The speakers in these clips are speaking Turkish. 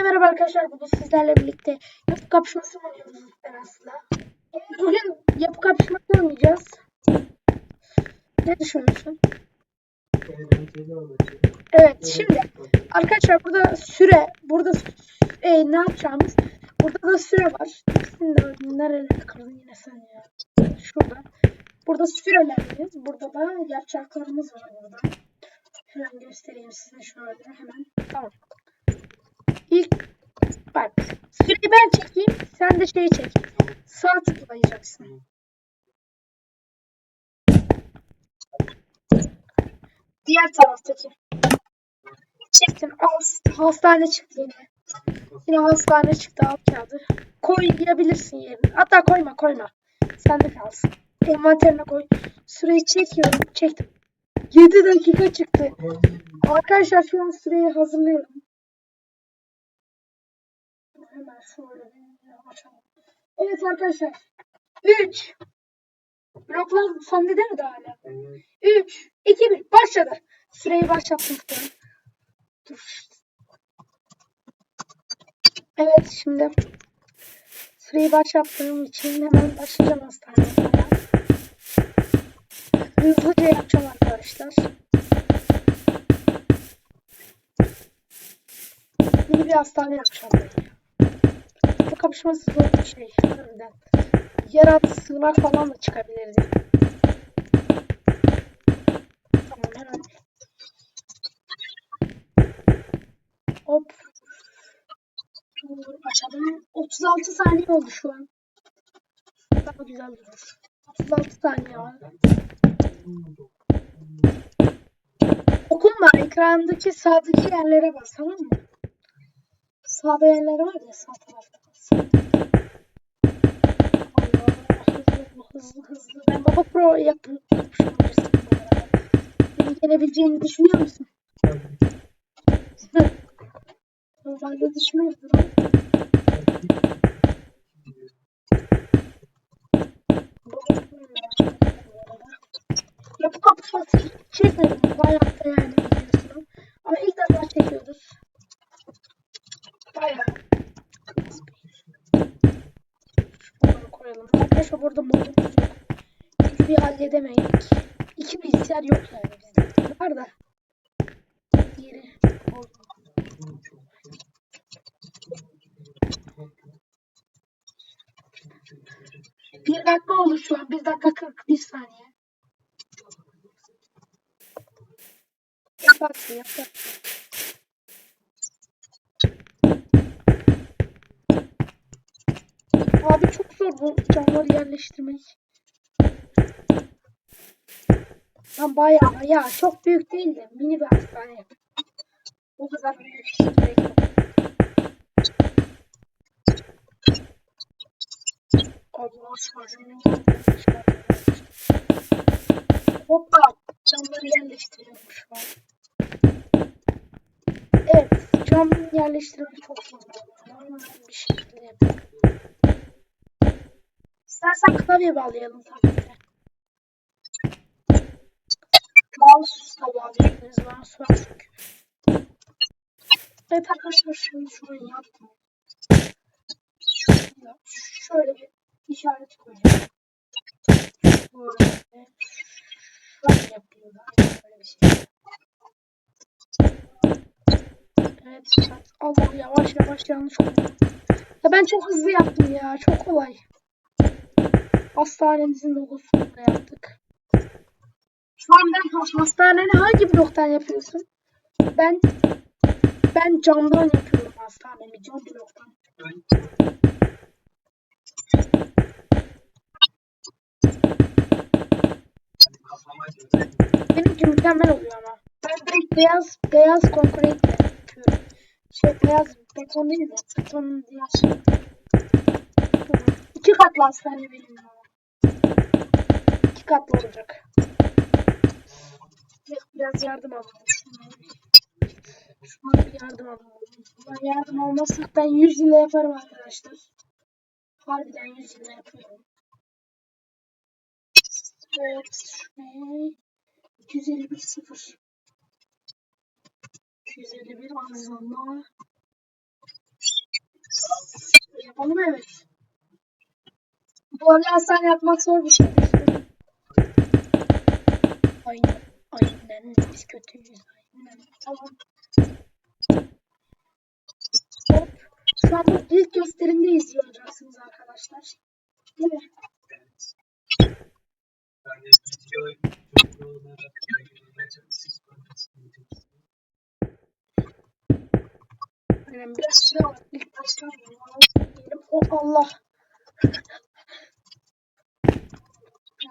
Hepinize merhaba arkadaşlar. Bugün sizlerle birlikte yapı kapışması oynuyoruz ben aslında. Bugün yapı kapışması oynayacağız. Ne düşünüyorsun? Evet şimdi arkadaşlar burada süre burada e, ne yapacağımız burada da süre var. De nerelere kırdın yine sen ya. Şurada. Burada sürelerimiz. Burada da yapacaklarımız var burada. Hemen göstereyim size şöyle hemen. Tamam. İlk bak süreyi ben çekeyim sen de şeyi çek. Sağ tıklayacaksın. Diğer taraftaki. Çektim. Hastane çıktı yine. Yine hastane çıktı al kağıdı. Koyabilirsin yerine. Hatta koyma koyma. Sende kalsın. Envanterine koy. Süreyi çekiyorum. Çektim. 7 dakika çıktı. Arkadaşlar şu an süreyi hazırlıyorum. Hemen şöyle bir açalım. Evet arkadaşlar. 3 Bloklar sende değil mi daha hala? 3 2 1 başladı. Süreyi başlattım. Dur. Evet şimdi süreyi başlattığım için hemen başlayacağım hastaneye. Hızlıca yapacağım arkadaşlar. Yeni bir hastane yapacağım. Kapışması zor bir şey. Yer sığınak falan da çıkabilirdi. Tamam hemen. Hop. Açalım. 36 saniye oldu şu an. Daha güzel durur. 36 saniye var. Dokunma ekrandaki sağdaki yerlere bas tamam mı? Sağda yerler var ya sağ tarafta bas. Allah hızlı hızlı. Ben baba pro yapıyorum. Beni yenebileceğini düşünüyor musun? Normalde ama. Yapı kapışması çekmedim bu hayatta yani biliyorsun. Ama ilk defa çekiyoruz. Bayağı. Koyalım. Arkadaşlar burada yok. Çünkü bir halledemeyiz. İki bilgisayar yok yani bizde. Var da. Diğeri. Bir dakika oldu şu an. Bir dakika 41 saniye. Yaparsın yaparsın. Abi çok zor bu camları yerleştirmek. Lan bayağı ya çok büyük değil de mini bir hastane. O kadar büyük gerek yok. Hoppa camları yerleştiriyorum şu an. Evet cam yerleştirmek çok zor. Normal bir şekilde yapıyorum. İstersen klavye bağlayalım tabii ki. Mouse da bağlayabiliriz. Mouse var çünkü. Evet arkadaşlar şimdi şurayı yaptım. Şuraya şöyle bir işaret koyacağım. Şöyle yapıyorlar. Böyle bir şey. Evet. Allah yavaş yavaş yanlış koydum. Ya ben çok hızlı yaptım ya. Çok kolay. Hastanemizin logosunu yaptık. Şu an ben hastaneni hangi bloktan yapıyorsun? Ben ben camdan yapıyorum hastanemi. Cam bloktan. Benimki mükemmel oluyor ama. Ben direkt beyaz beyaz konkretle yapıyorum. Şey beyaz beton değil de betonun diğer şey. İki katlı hastane benim ya. Katlı olacak. Biraz yardım alalım. Şuna bir yardım alalım. Ben yardım almazsak ben 100 yıl yaparım arkadaşlar. Harbiden 100 yıl yapıyorum. Evet. Şuraya 251 0. 251 azalma. Oğlum evet. Bu arada sen yapmak zor bir şeydir. Aynen. Aynen. Biz kötüyüz. Aynen. Tamam. Hop. Şu anda ilk gösterimde izliyor olacaksınız arkadaşlar. Değil mi? Aynen biraz süre var. İlk diyelim. Oh Allah.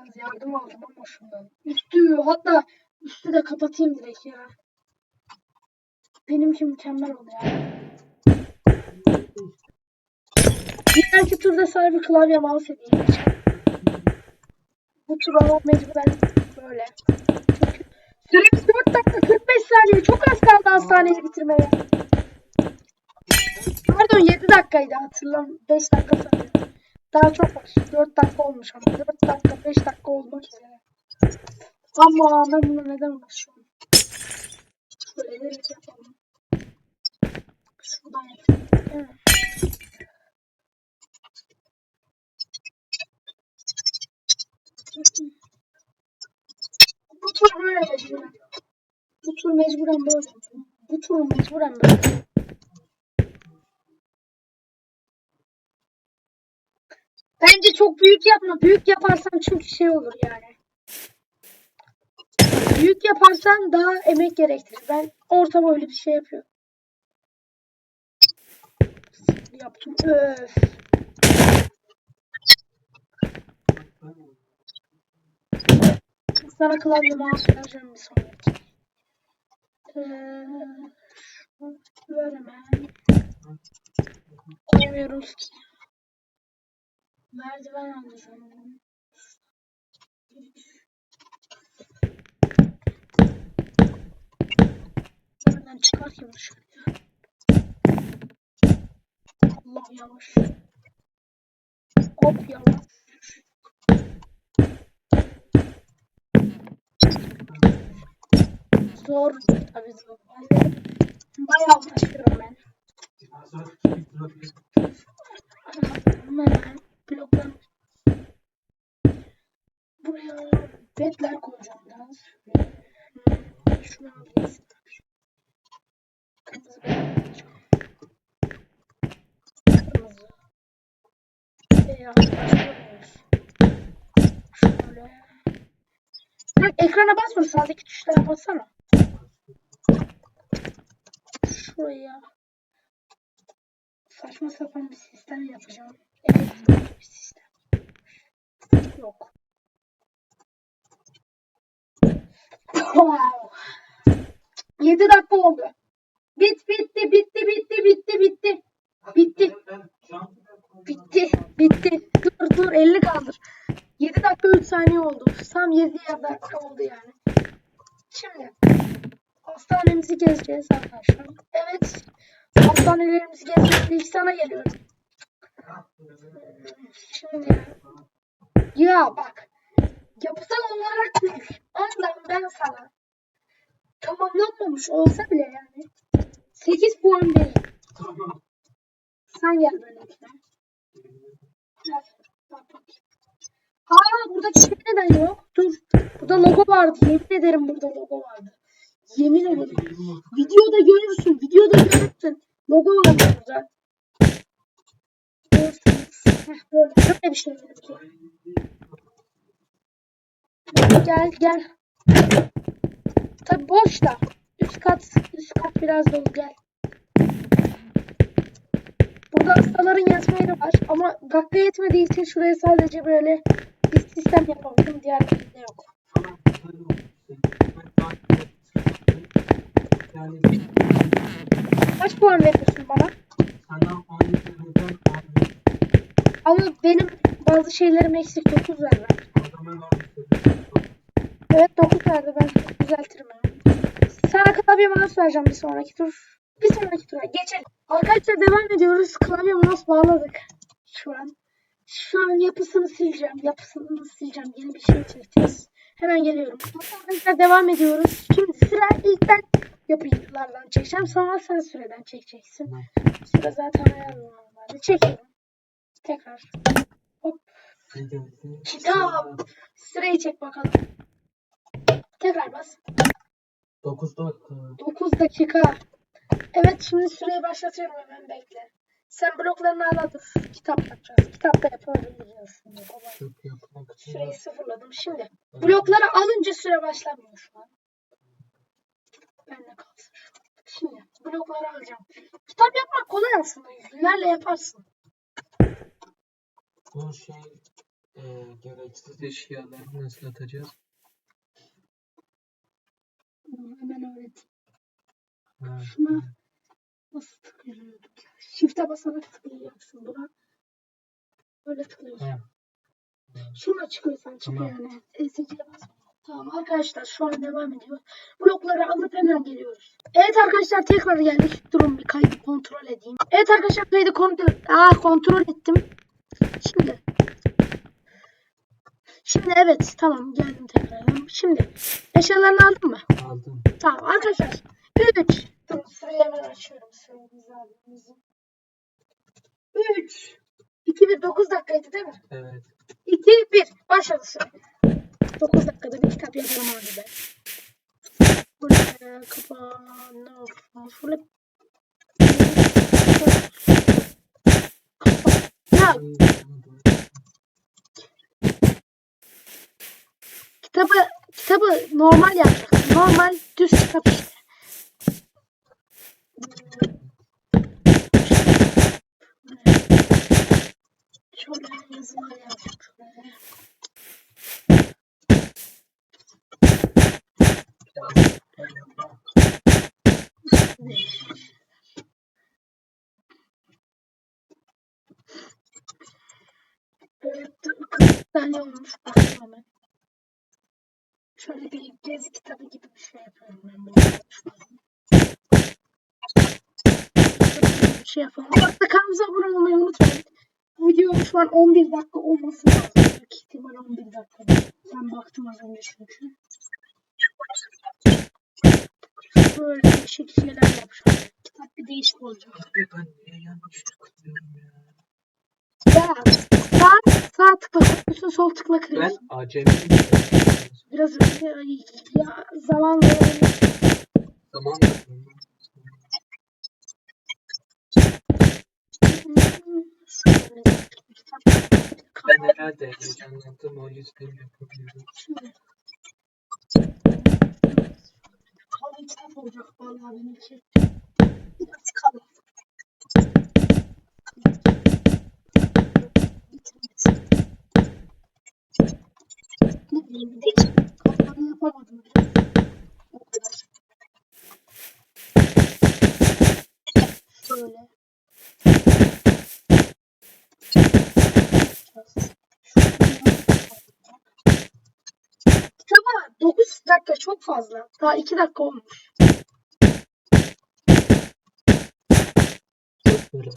Biraz yardım aldım ama şundan. Üstü hatta üstü de kapatayım direkt ya. Benimki mükemmel oldu ya. Dahaki turda sadece klavye mouse edeceğim. Bu tur ama mecburen böyle. Çünkü süremiz 4 dakika 45 saniye. Çok az kaldı hastaneyi bitirmeye. Pardon 7 dakikaydı hatırlam. 5 dakika sanırım. Daha çok var. 4 dakika olmuş ama. 4 dakika 5 dakika olmak üzere. Ama ben bunu neden uğraşıyorum? Şöyle direkt yapalım. Şuradan yapalım. Evet. Bu tur böyle. Bu tur mecburen böyle. Bu tur mecburen böyle. Çok büyük yapma. Büyük yaparsan çünkü şey olur yani. Büyük yaparsan daha emek gerektirir. Ben orta boylu bir şey yapıyorum. Yaptım. Öf. Sana klavye mouse vereceğim bir sonraki. Ee, ver hemen. Koymuyoruz. Merdiven alacağım. Nereden çıkar ki şöyle? Allah yavaş. Hop yavaş. Zor. Tabii zor. Bayağı uğraşıyorum ben. Hemen bloklar. Buraya bedler koyacağım biraz. Şunu. Şöyle. Bak ekrana basma sağdaki tuşlara bassana. Şuraya saçma sapan bir sistem yapacağım. Elektronik bir sistem. Yok. 7 dakika oldu. Bit bitti bitti bitti bitti bitti. Bitti. Bitti. Bitti. Dur dur 50 kaldır. 7 dakika 3 saniye oldu. Tam 7 dakika oldu yani. Şimdi hastanemizi gezeceğiz arkadaşlar. Evet. Hastanelerimizi gezmek ilk sana geliyorum. Şimdi ya bak yapısal olarak büyük. Ondan ben sana tamamlanmamış olsa bile yani 8 puan veririm. Sen gel benimkine. Gel. Aa buradaki şey neden yok? Dur. Burada logo vardı. Yemin ederim burada logo vardı. Yemin ederim. Videoda görürsün. Videoda görürsün. Logo var burada. Heh, böyle. Böyle bir şey benimki. Gel gel. Tabi boş da. Üst kat, üst kat biraz dolu gel. Burada hastaların yatma yeri var ama dakika yetmediği için şuraya sadece böyle bir sistem yapabildim. Diğerlerinde yok. Yani Kaç puan veriyorsun bana? sana 10 üzerinden 10 Ama benim bazı şeylerim eksik 9 ver ben. o zaman 10 üzerinden Evet 9 verdi ben çok düzeltirim yani. Sana klavye mouse vereceğim bir sonraki tur. Bir sonraki tura geçelim. Arkadaşlar devam ediyoruz. Klavye mouse bağladık. Şu an. Şu an yapısını sileceğim. Yapısını sileceğim. Yeni bir şey çekeceğiz. Hemen geliyorum. Arkadaşlar devam ediyoruz. Şimdi sıra ilk ben yapılardan çekeceğim. Sonra sen süreden çekeceksin. Süre zaten ayarlı normalde. Çekiyorum. Tekrar. Geldi. Kitap. Sırayı çek bakalım. Tekrar bas. 9 dakika. 9 dakika. Evet şimdi süreyi başlatıyorum hemen bekle. Sen bloklarını al dur. Kitap yapacağız. Kitap da yapabiliriz şimdi. Kolay. Çok yapmak için. Süreyi sıfırladım. Şimdi blokları alınca süre başlamıyor şu an. Ben de kalsın. Şimdi blokları alacağım. Kitap yapmak kolay aslında. Yüzlerle yaparsın. Bu şey e, gereksiz eşyaları nasıl atacağız? Bunu hemen öğreteyim. Şuna nasıl tıklıyorduk ya? Shift'e basarak tıklayacaksın buna. Böyle tıklıyorsun. Şuna çıkıyorsan çıkıyor Tamam. yani. ESC'ye basma. Tamam arkadaşlar şu an devam ediyor. Blokları alıp hemen geliyoruz. Evet arkadaşlar tekrar geldik. Durun bir kaydı kontrol edeyim. Evet arkadaşlar kaydı kontrol, Aa, kontrol ettim. Şimdi. Şimdi evet tamam geldim tekrardan. Şimdi eşyalarını aldın mı? Aldım. Tamam arkadaşlar. 3. Dur sırayı hemen açıyorum. Sırayımızı abimizin. 3. 2 1 9 dakikaydı değil mi? Evet. 2 1 başladı süre. 9 dakikada bir kitap yazarım abi kapan ne olsun şöyle ya kitabı kitabı normal yapacaksın. Normal düz kitap işte. Şöyle yazılar yazacağım şöyle. Evet, kırk tane olmuş. Şöyle bir gezi kitabı gibi bir şey yapıyorum ben bunu. Bir şey yapalım. Arada kanalımıza abone olmayı unutmayın. Bu videonun şu an 11 dakika olması lazım. Büyük ihtimal 11 dakika. Ben baktım az önce çünkü. Böyle değişik şeyler yapacağım. Kitap bir değişik olacak. Ben niye yanlış tıklıyorum ya? Ya sağ, tıkla koyuyorsun, sol tıkla Ben kırıyorsun. acemiyim. Biraz ya, ya zamanla Zaman da Ben herhalde heyecanlandım o yüzden yapamıyorum. Şimdi. Kalın kitap olacak vallahi benimki. Biraz kalın. De kafanı yapamadım. O kadar. Şöyle. Kitaba 9 dakika çok fazla. Daha 2 dakika olmuş. Böyle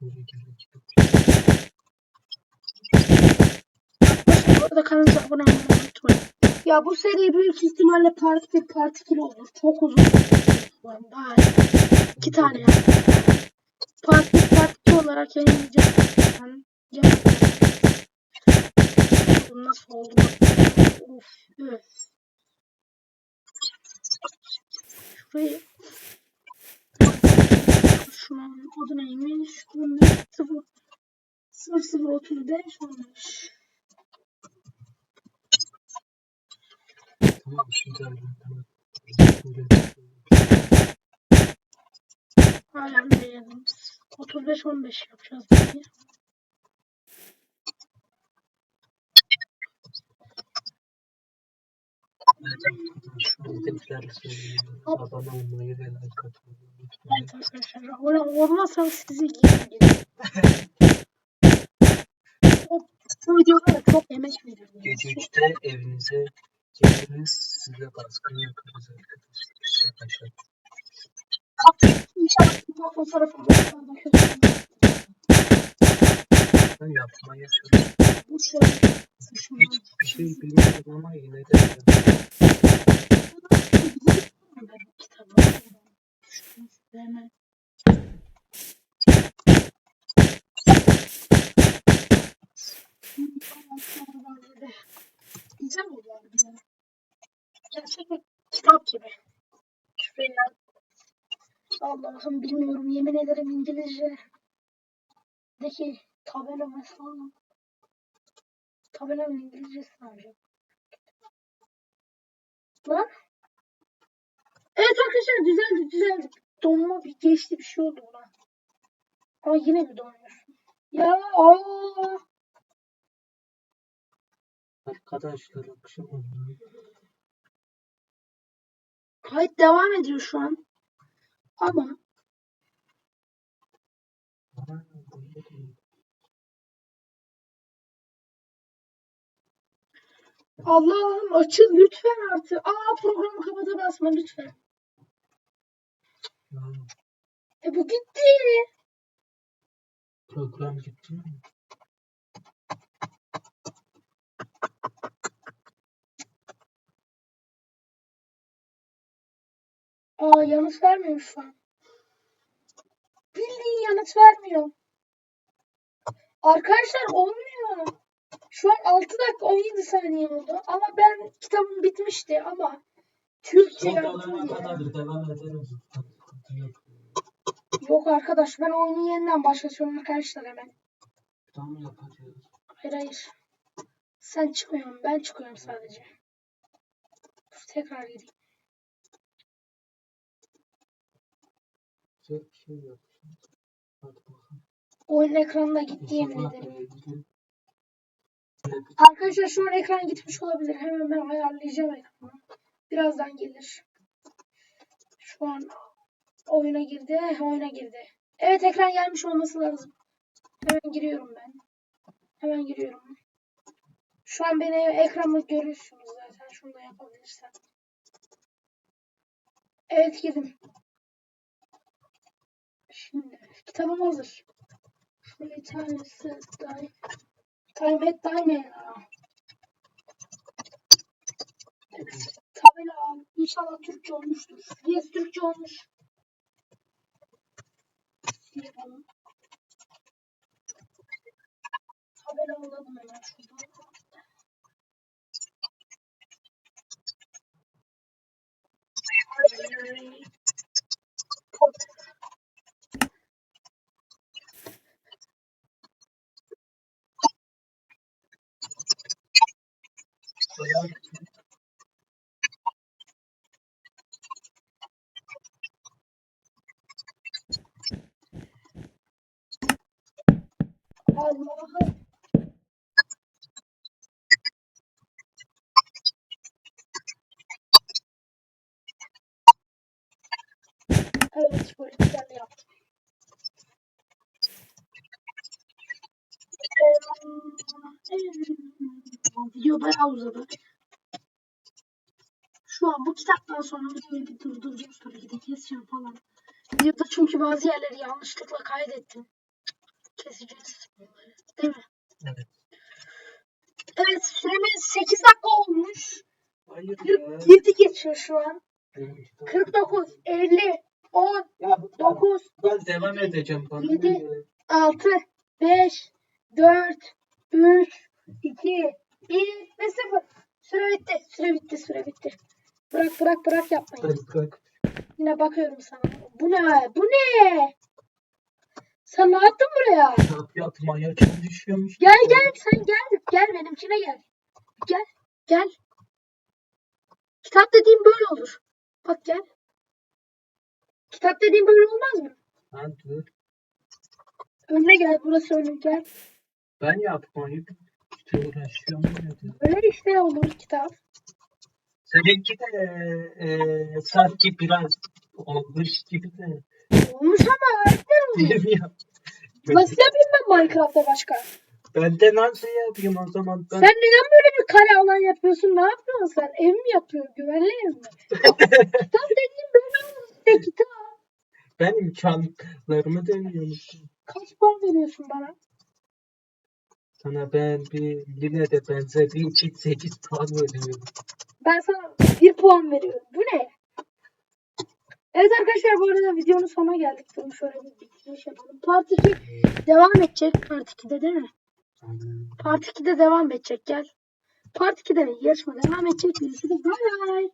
böyle arada kanalımıza abone olmayı unutmayın. Ya bu seri büyük ihtimalle part 1 part 2 olur. Çok uzun. Daha iyi. İki tane yani. Part 1 part 2 olarak yayınlayacağım. Yani, yapacağım. Bu nasıl oldu? Of, üf. Şurayı Şunun adı neymiş? Bunun 0 0035 olmuş. Tamam şimdi ayrıldım. Böyle Hala anlayalım. 35-15 yapacağız diye. şu an tekrar söylüyorum. Abone olmayı ve like atmayı unutmayın. Evet arkadaşlar. Abone olmazsanız sizi. O, bu videolara çok emek veriyorum. Gece 3'te evinize Kendiniz size baskın yapmanıza dikkat edin. Arkadaşlar. İnşallah bu fotoğrafı arkadaşlar. Yapmaya çalışıyorum. Bu şey. Hiçbir şey bilmiyorum ama yine de. Hemen. Güzel oldu abi. Gerçek bir kitap gibi. Şuraya. Allah'ım bilmiyorum yemin ederim İngilizce. Deki tabela mesela. Tabelanın İngilizcesi yapacak? Lan. Evet arkadaşlar düzeldi düzeldi. Donma bir geçti bir şey oldu buna. Ama yine mi donuyorsun? Ya aa. Arkadaşlar akşam oldu. Kayıt devam ediyor şu an. Ama. Allah'ım açıl lütfen artık. Aa programı kapata basma lütfen. E bu gitti. program gitti mi? Aa yanıt vermiyor şu an. Bildiğin yanıt vermiyor. Arkadaşlar olmuyor. Şu an 6 dakika 17 saniye oldu. Ama ben kitabım bitmişti ama Türkçe yaptım diye. yok. Arkadaş ben oyunu yeniden başlatıyorum arkadaşlar hemen. Tam yapacağız. Hayır hayır. Sen çıkmıyorsun ben çıkıyorum sadece. Dur, tekrar gireyim. Güzel bir şey yapacağız. Hadi bakalım. Oyun ekranına gitti yemin ederim. Arkadaşlar şu an ekran gitmiş olabilir. Hemen ben ayarlayacağım ekranı. Birazdan gelir. Şu an oyuna girdi. Oyuna girdi. Evet ekran gelmiş olması lazım. Hemen giriyorum ben. Hemen giriyorum. Şu an beni ekranı görüyorsunuz zaten. Şunu da yapabilirsem. Evet girdim. Şimdi kitabım hazır. Şöyle bir tanesi ya. Evet. Tabela al. İnşallah Türkçe olmuştur. Yes Türkçe olmuş. Yapalım. Tabela alalım hemen şuradan. Ay. Pot. Video bayağı uzadı. Şu an bu kitaptan sonra videoyu bir durduracağız tabii ki de keseceğim falan. Videoda çünkü bazı yerleri yanlışlıkla kaydettim. Keseceğiz bunları. Değil mi? Evet. Evet süremiz 8 dakika olmuş. Hayır ya. 47 geçiyor şu an. Benim işte- 49, 50, 10, Ya bu 9, Ben devam edeceğim. Bana Yedi. ne ya? 6, 5, 4, 3, 2, 1 ve 0. Süre bitti. Süre bitti. Süre bitti. Bırak bırak bırak yapmayın. Ben bırak. Yine bakıyorum sana. Bu ne? Bu ne? Sen ne yaptın buraya? Kitap yapmaya çalışıyormuş. Gel gel sen gel. Gel benimkine gel. Gel. Gel. Kitap dediğim böyle olur. Bak gel. Kitap dediğim böyle olmaz mı? Ben dur. Önüne gel. Burası önüm gel. Ben yapmayı işte uğraşıyorum. ya. Böyle işte olur kitap. Seninki de e, sanki biraz olmuş gibi de. Olmuş ama öğretmen olmuş. Değil mi ya? Nasıl yapayım ben Minecraft'ta başka? Ben de nasıl yapayım o zaman? Ben... Sen neden böyle bir kare alan yapıyorsun? Ne yapıyorsun sen? Ev mi yapıyorsun? Güvenli ev mi? kitap dediğim böyle işte kitap. Ben imkanlarımı deniyorum. Kaç puan veriyorsun bana? Sana ben bir yine de benzediği için 8 puan veriyorum. Ben sana bir puan veriyorum. Bu ne? Evet arkadaşlar bu arada videonun sonuna geldik. Bunu şöyle bir bitiriş yapalım. Part 2 devam edecek. Part 2'de değil mi? Part 2'de devam edecek. Gel. Part 2'de yarışma devam edecek. Görüşürüz. Bay bay.